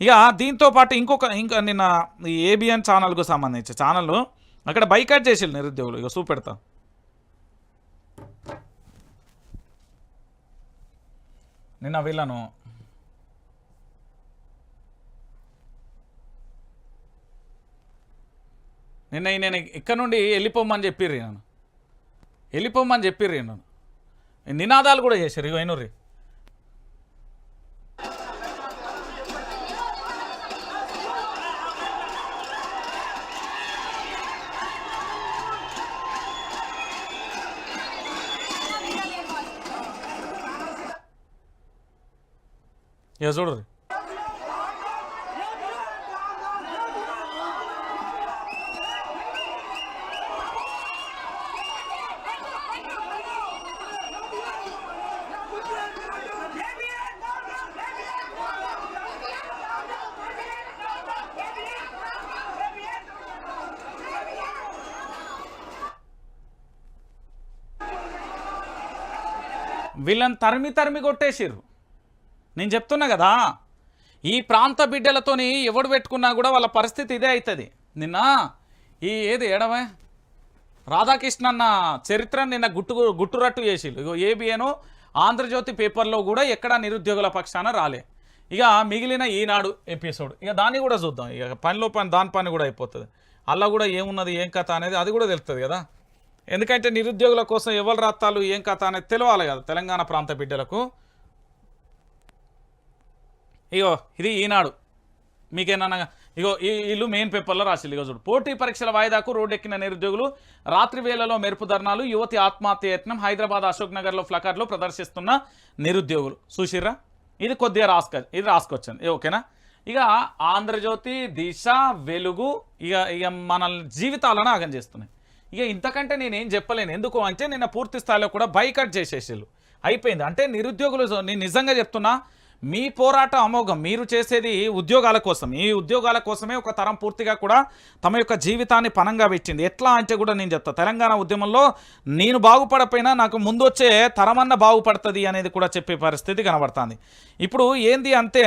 ఇక దీంతో పాటు ఇంకొక ఇంకా నిన్న ఈ ఏబిఎన్ ఛానల్కు సంబంధించి ఛానల్ అక్కడ బైకాట్ చేసి నిరుద్యోగులు. ఇక చూపెడతా. నిన్న వీళ్ళను నిన్న నేను ఇక్కడ నుండి వెళ్ళిపోమని చెప్పిర్రు నన్ను వెళ్ళిపోమని చెప్పిర్రు నన్ను నినాదాలు కూడా చేశారు ఇక అయినర్రి. ఇక చూడరు. వీళ్ళని తరిమి తరిమి కొట్టేసిర్రు. నేను చెప్తున్నా కదా ఈ ప్రాంత బిడ్డలతోని ఎవడు పెట్టుకున్నా కూడా వాళ్ళ పరిస్థితి ఇదే అవుతుంది నిన్న ఈ ఏది ఏడవే? రాధాకృష్ణ అన్న చరిత్ర నిన్న గుట్టు గుట్టురట్టు చేసిళ్ళు ఇగో ఏబిఎను ఆంధ్రజ్యోతి పేపర్లో కూడా ఎక్కడ నిరుద్యోగుల పక్షాన రాలే. ఇక మిగిలిన ఈనాడు ఎపిసోడ్. ఇక దాన్ని కూడా చూద్దాం. ఇక పనిలో పని దాని పని కూడా అయిపోతుంది. అలా కూడా ఏమున్నది ఏం కథ అనేది అది కూడా తెలుస్తుంది కదా. ఎందుకంటే నిరుద్యోగుల కోసం ఎవరు రాత్తాలు ఏం కథ అనేది తెలవాలి కదా తెలంగాణ ప్రాంత బిడ్డలకు. ఇగో ఇది ఈనాడు. మీకేమన్నా ఇగో ఈ ఇల్లు మెయిన్ పేపర్లో రాసింది ఇగో చూడు. పోటీ పరీక్షల వాయిదాకు రోడ్డెక్కిన నిరుద్యోగులు రాత్రి వేళలో మెరుపు ధర్నాలు యువతి ఆత్మహత్య యత్నం హైదరాబాద్ అశోక్ నగర్లో ఫ్లకార్లో ప్రదర్శిస్తున్న నిరుద్యోగులు. చూసిర్రా? ఇది కొద్దిగా రాసుక ఇది రాసుకొచ్చింది. ఓకేనా? ఇక ఆంధ్రజ్యోతి దిశ వెలుగు ఇక ఇక మన జీవితాలను ఆగం చేస్తున్నాయి. ఇక ఇంతకంటే నేనేం చెప్పలేను. ఎందుకు అంటే నిన్న పూర్తి స్థాయిలో కూడా బైకట్ చేసేసారు అయిపోయింది. అంటే నిరుద్యోగులు నేను నిజంగా చెప్తున్నా మీ పోరాటం అమోఘం మీరు చేసేది ఉద్యోగాల కోసం. ఈ ఉద్యోగాల కోసమే ఒక తరం పూర్తిగా కూడా తమ యొక్క జీవితాన్ని పనంగా పెట్టింది. ఎట్లా అంటే కూడా నేను చెప్తా. తెలంగాణ ఉద్యమంలో నేను బాగుపడపోయినా నాకు ముందు వచ్చే తరమన్న బాగుపడుతుంది అనేది కూడా చెప్పే పరిస్థితి కనబడుతుంది. ఇప్పుడు ఏంది అంటే